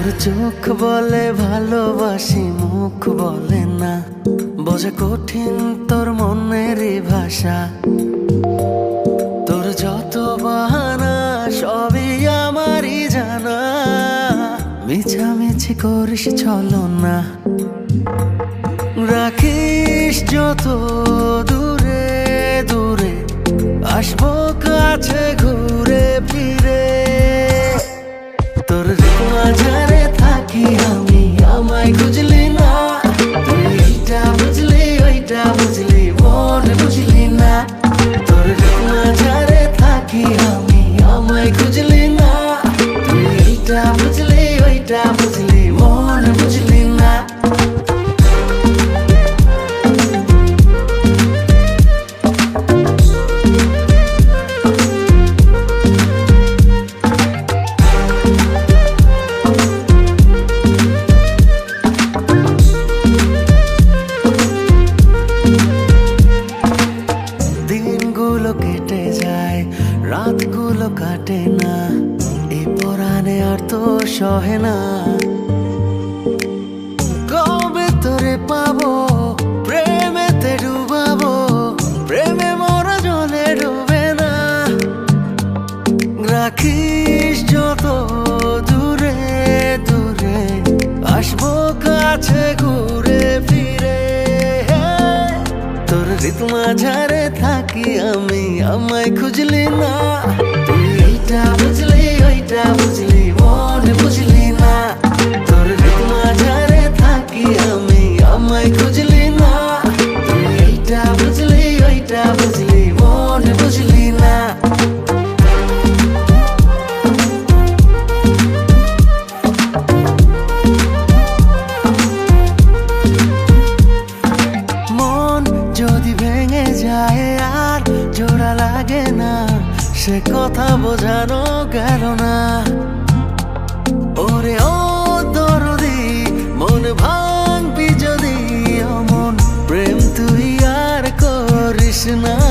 তোর চোখ বলে ভালোবাসি, মুখ বলে না। বোঝে কঠিন তোর মনের ভাষা। তোর যত বাহানা, সবই আমারই জানা। মিছামিছি করিস, চলো না। রাখিস যত দূরে দূরে, আসব কাছে রাতগুলো কাটে না, এই পরাণে আর তো সহে না। কবে তোরে পাবো, প্রেমেতে ডুবাবো, প্রেমে মরা জলে ডুবে না। রাখিস যত দূরে দূরে, আসব কাছে ঘুরে ফিরে। তোর ঋতু মাঝারে থাকি আমি আমায় খুঁজলি না যায় আর জোড়া লাগে না। সে কথা বোঝানো গেল না। ওরে ও দরদি, মন ভাঙবি যদি অমন। প্রেম তুই আর করিস না।